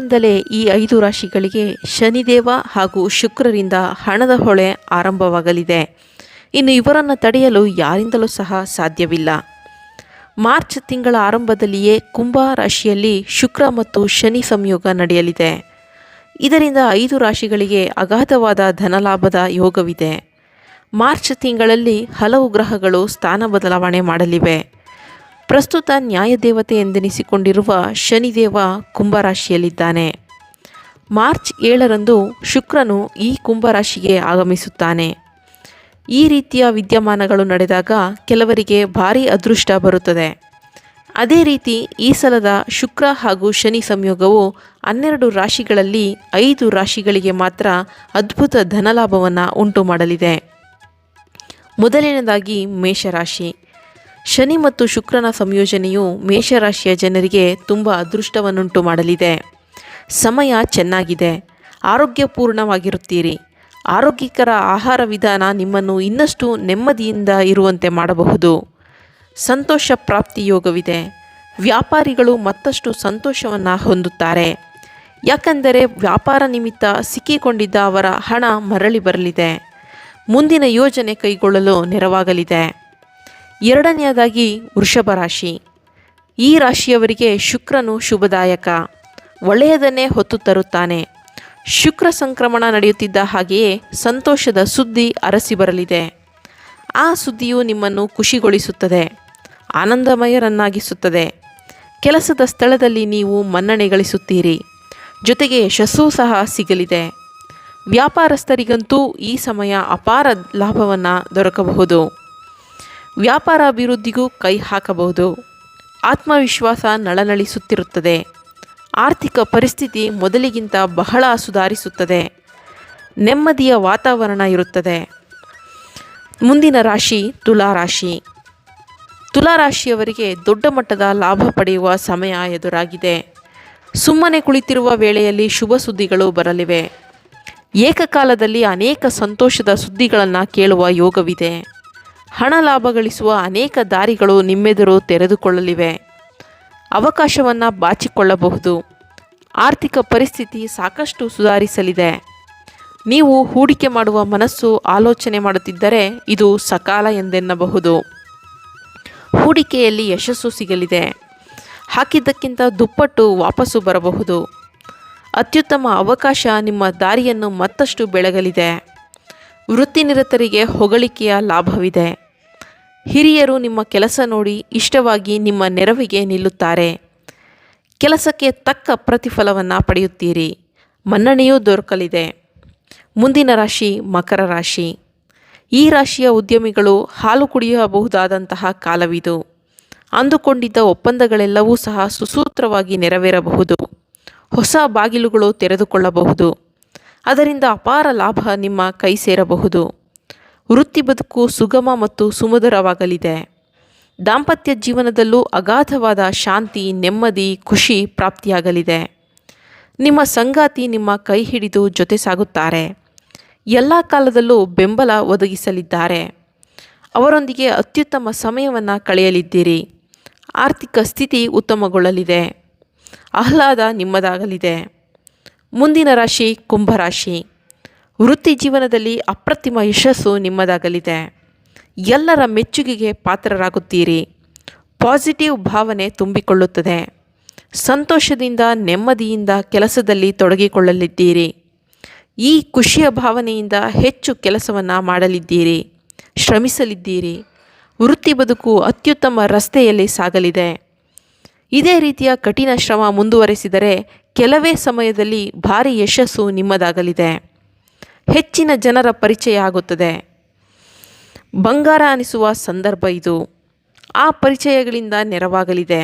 ನಾಳೆಯಿಂದಲೇ ಈ ಐದು ರಾಶಿಗಳಿಗೆ ಶನಿದೇವ ಹಾಗೂ ಶುಕ್ರರಿಂದ ಹಣದ ಹೊಳೆ ಆರಂಭವಾಗಲಿದೆ. ಇನ್ನು ಇವರನ್ನು ತಡೆಯಲು ಯಾರಿಂದಲೂ ಸಹ ಸಾಧ್ಯವಿಲ್ಲ. ಮಾರ್ಚ್ ತಿಂಗಳ ಆರಂಭದಲ್ಲಿಯೇ ಕುಂಭ ರಾಶಿಯಲ್ಲಿ ಶುಕ್ರ ಮತ್ತು ಶನಿ ಸಂಯೋಗ ನಡೆಯಲಿದೆ. ಇದರಿಂದ ಐದು ರಾಶಿಗಳಿಗೆ ಅಗಾಧವಾದ ಧನಲಾಭದ ಯೋಗವಿದೆ. ಮಾರ್ಚ್ ತಿಂಗಳಲ್ಲಿ ಹಲವು ಗ್ರಹಗಳು ಸ್ಥಾನ ಬದಲಾವಣೆ ಮಾಡಲಿವೆ. ಪ್ರಸ್ತುತ ನ್ಯಾಯದೇವತೆ ಎಂದೆನಿಸಿಕೊಂಡಿರುವ ಶನಿದೇವ ಕುಂಭರಾಶಿಯಲ್ಲಿದ್ದಾನೆ. ಮಾರ್ಚ್ ಏಳರಂದು ಶುಕ್ರನು ಈ ಕುಂಭರಾಶಿಗೆ ಆಗಮಿಸುತ್ತಾನೆ. ಈ ರೀತಿಯ ವಿದ್ಯಮಾನಗಳು ನಡೆದಾಗ ಕೆಲವರಿಗೆ ಭಾರೀ ಅದೃಷ್ಟ ಬರುತ್ತದೆ. ಅದೇ ರೀತಿ ಈ ಸಲದ ಶುಕ್ರ ಹಾಗೂ ಶನಿ ಸಂಯೋಗವು ಹನ್ನೆರಡು ರಾಶಿಗಳಲ್ಲಿ ಐದು ರಾಶಿಗಳಿಗೆ ಮಾತ್ರ ಅದ್ಭುತ ಧನಲಾಭವನ್ನು ಉಂಟು ಮಾಡಲಿದೆ ಮೊದಲನೇದಾಗಿ ಮೇಷರಾಶಿ. ಶನಿ ಮತ್ತು ಶುಕ್ರನ ಸಂಯೋಜನೆಯು ಮೇಷರಾಶಿಯ ಜನರಿಗೆ ತುಂಬ ಅದೃಷ್ಟವನ್ನುಂಟು ಮಾಡಲಿದೆ. ಸಮಯ ಚೆನ್ನಾಗಿದೆ. ಆರೋಗ್ಯಪೂರ್ಣವಾಗಿರುತ್ತೀರಿ. ಆರೋಗ್ಯಕರ ಆಹಾರ ವಿಧಾನ ನಿಮ್ಮನ್ನು ಇನ್ನಷ್ಟು ನೆಮ್ಮದಿಯಿಂದ ಇರುವಂತೆ ಮಾಡಬಹುದು. ಸಂತೋಷ ಪ್ರಾಪ್ತಿ ಯೋಗವಿದೆ. ವ್ಯಾಪಾರಿಗಳು ಮತ್ತಷ್ಟು ಸಂತೋಷವನ್ನು ಹೊಂದುತ್ತಾರೆ. ಯಾಕಂದರೆ ವ್ಯಾಪಾರ ನಿಮಿತ್ತ ಸಿಕ್ಕಿಕೊಂಡಿದ್ದ ಅವರ ಹಣ ಮರಳಿ ಬರಲಿದೆ. ಮುಂದಿನ ಯೋಜನೆ ಕೈಗೊಳ್ಳಲು ನೆರವಾಗಲಿದೆ. ಎರಡನೆಯದಾಗಿ ವೃಷಭ ರಾಶಿ. ಈ ರಾಶಿಯವರಿಗೆ ಶುಕ್ರನು ಶುಭದಾಯಕ. ಒಳ್ಳೆಯದನ್ನೇ ಹೊತ್ತು ತರುತ್ತಾನೆ. ಶುಕ್ರ ಸಂಕ್ರಮಣ ನಡೆಯುತ್ತಿದ್ದ ಹಾಗೆಯೇ ಸಂತೋಷದ ಸುದ್ದಿ ಅರಸಿ ಬರಲಿದೆ. ಆ ಸುದ್ದಿಯು ನಿಮ್ಮನ್ನು ಖುಷಿಗೊಳಿಸುತ್ತದೆ. ಆನಂದಮಯರನ್ನಾಗಿಸುತ್ತದೆ. ಕೆಲಸದ ಸ್ಥಳದಲ್ಲಿ ನೀವು ಮನ್ನಣೆ ಗಳಿಸುತ್ತೀರಿ ಜೊತೆಗೆ ಯಶಸ್ಸೂ ಸಹ ಸಿಗಲಿದೆ. ವ್ಯಾಪಾರಸ್ಥರಿಗಂತೂ ಈ ಸಮಯ ಅಪಾರ ಲಾಭವನ್ನು ದೊರಕಬಹುದು. ವ್ಯಾಪಾರ ಅಭಿವೃದ್ಧಿಗೂ ಕೈ ಹಾಕಬಹುದು. ಆತ್ಮವಿಶ್ವಾಸ ನಳನಳಿಸುತ್ತಿರುತ್ತದೆ. ಆರ್ಥಿಕ ಪರಿಸ್ಥಿತಿ ಮೊದಲಿಗಿಂತ ಬಹಳ ಸುಧಾರಿಸುತ್ತದೆ. ನೆಮ್ಮದಿಯ ವಾತಾವರಣ ಇರುತ್ತದೆ. ಮುಂದಿನ ರಾಶಿ ತುಲಾರಾಶಿ ತುಲಾರಾಶಿಯವರಿಗೆ ದೊಡ್ಡ ಮಟ್ಟದ ಲಾಭ ಪಡೆಯುವ ಸಮಯ ಎದುರಾಗಿದೆ. ಸುಮ್ಮನೆ ಕುಳಿತಿರುವ ವೇಳೆಯಲ್ಲಿ ಶುಭ ಸುದ್ದಿಗಳು ಬರಲಿವೆ. ಏಕಕಾಲದಲ್ಲಿ ಅನೇಕ ಸಂತೋಷದ ಸುದ್ದಿಗಳನ್ನು ಕೇಳುವ ಯೋಗವಿದೆ. ಹಣ ಲಾಭ ಗಳಿಸುವ ಅನೇಕ ದಾರಿಗಳು ನಿಮ್ಮೆದುರು ತೆರೆದುಕೊಳ್ಳಲಿವೆ. ಅವಕಾಶವನ್ನು ಬಾಚಿಕೊಳ್ಳಬಹುದು. ಆರ್ಥಿಕ ಪರಿಸ್ಥಿತಿ ಸಾಕಷ್ಟು ಸುಧಾರಿಸಲಿದೆ. ನೀವು ಹೂಡಿಕೆ ಮಾಡುವ ಮನಸ್ಸು ಆಲೋಚನೆ ಮಾಡುತ್ತಿದ್ದರೆ ಇದು ಸಕಾಲ ಎಂದೆನ್ನಬಹುದು. ಹೂಡಿಕೆಯಲ್ಲಿ ಯಶಸ್ಸು ಸಿಗಲಿದೆ. ಹಾಕಿದ್ದಕ್ಕಿಂತ ದುಪ್ಪಟ್ಟು ವಾಪಸ್ಸು ಬರಬಹುದು. ಅತ್ಯುತ್ತಮ ಅವಕಾಶ ನಿಮ್ಮ ದಾರಿಯನ್ನು ಮತ್ತಷ್ಟು ಬೆಳಗಲಿದೆ. ವೃತ್ತಿನಿರತರಿಗೆ ಹೊಗಳಿಕೆಯ ಲಾಭವಿದೆ. ಹಿರಿಯರು ನಿಮ್ಮ ಕೆಲಸ ನೋಡಿ ಇಷ್ಟವಾಗಿ ನಿಮ್ಮ ನೆರವಿಗೆ ನಿಲ್ಲುತ್ತಾರೆ. ಕೆಲಸಕ್ಕೆ ತಕ್ಕ ಪ್ರತಿಫಲವನ್ನು ಪಡೆಯುತ್ತೀರಿ. ಮನ್ನಣೆಯೂ ದೊರಕಲಿದೆ. ಮುಂದಿನ ರಾಶಿ ಮಕರ ರಾಶಿ. ಈ ರಾಶಿಯ ಉದ್ಯಮಿಗಳು ಹಾಲು ಕುಡಿಯಬಹುದಾದಂತಹ ಕಾಲವಿದು. ಅಂದುಕೊಂಡಿದ್ದ ಒಪ್ಪಂದಗಳೆಲ್ಲವೂ ಸಹ ಸುಸೂತ್ರವಾಗಿ ನೆರವೇರಬಹುದು. ಹೊಸ ಬಾಗಿಲುಗಳು ತೆರೆದುಕೊಳ್ಳಬಹುದು. ಅದರಿಂದ ಅಪಾರ ಲಾಭ ನಿಮ್ಮ ಕೈ ಸೇರಬಹುದು. ವೃತ್ತಿ ಬದುಕು ಸುಗಮ ಮತ್ತು ಸುಮಧುರವಾಗಲಿದೆ. ದಾಂಪತ್ಯ ಜೀವನದಲ್ಲೂ ಅಗಾಧವಾದ ಶಾಂತಿ, ನೆಮ್ಮದಿ, ಖುಷಿ ಪ್ರಾಪ್ತಿಯಾಗಲಿದೆ. ನಿಮ್ಮ ಸಂಗಾತಿ ನಿಮ್ಮ ಕೈ ಹಿಡಿದು ಜೊತೆ ಸಾಗುತ್ತಾರೆ. ಎಲ್ಲ ಕಾಲದಲ್ಲೂ ಬೆಂಬಲ ಒದಗಿಸಲಿದ್ದಾರೆ. ಅವರೊಂದಿಗೆ ಅತ್ಯುತ್ತಮ ಸಮಯವನ್ನು ಕಳೆಯಲಿದ್ದೀರಿ. ಆರ್ಥಿಕ ಸ್ಥಿತಿ ಉತ್ತಮಗೊಳ್ಳಲಿದೆ. ಆಹ್ಲಾದ ನಿಮ್ಮದಾಗಲಿದೆ. ಮುಂದಿನ ರಾಶಿ ಕುಂಭರಾಶಿ ವೃತ್ತಿ ಜೀವನದಲ್ಲಿ ಅಪ್ರತಿಮ ಯಶಸ್ಸು ನಿಮ್ಮದಾಗಲಿದೆ. ಎಲ್ಲರ ಮೆಚ್ಚುಗೆಗೆ ಪಾತ್ರರಾಗುತ್ತೀರಿ. ಪಾಸಿಟಿವ್ ಭಾವನೆ ತುಂಬಿಕೊಳ್ಳುತ್ತದೆ. ಸಂತೋಷದಿಂದ, ನೆಮ್ಮದಿಯಿಂದ ಕೆಲಸದಲ್ಲಿ ತೊಡಗಿಕೊಳ್ಳಲಿದ್ದೀರಿ. ಈ ಖುಷಿಯ ಭಾವನೆಯಿಂದ ಹೆಚ್ಚು ಕೆಲಸವನ್ನು ಮಾಡಲಿದ್ದೀರಿ. ಶ್ರಮಿಸಲಿದ್ದೀರಿ. ವೃತ್ತಿ ಬದುಕು ಅತ್ಯುತ್ತಮ ರಸ್ತೆಯಲ್ಲಿ ಸಾಗಲಿದೆ. ಇದೇ ರೀತಿಯ ಕಠಿಣ ಶ್ರಮ ಮುಂದುವರೆಸಿದರೆ ಕೆಲವೇ ಸಮಯದಲ್ಲಿ ಭಾರಿ ಯಶಸ್ಸು ನಿಮ್ಮದಾಗಲಿದೆ. ಹೆಚ್ಚಿನ ಜನರ ಪರಿಚಯ ಆಗುತ್ತದೆ. ಬಂಗಾರ ಅನಿಸುವ ಸಂದರ್ಭ ಇದು. ಆ ಪರಿಚಯಗಳಿಂದ ನೆರವಾಗಲಿದೆ.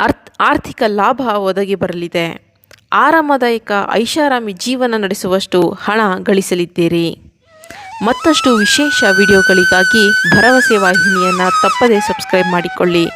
ಅರ್ಥ, ಆರ್ಥಿಕ ಲಾಭ ಒದಗಿ ಬರಲಿದೆ. ಆರಾಮದಾಯಕ, ಐಷಾರಾಮಿ ಜೀವನ ನಡೆಸುವಷ್ಟು ಹಣ ಗಳಿಸಲಿದ್ದೀರಿ. ಮತ್ತಷ್ಟು ವಿಶೇಷ ವಿಡಿಯೋಗಳಿಗಾಗಿ ಭರವಸೆ ವಾಹಿನಿಯನ್ನು ತಪ್ಪದೇ ಸಬ್ಸ್ಕ್ರೈಬ್ ಮಾಡಿಕೊಳ್ಳಿ.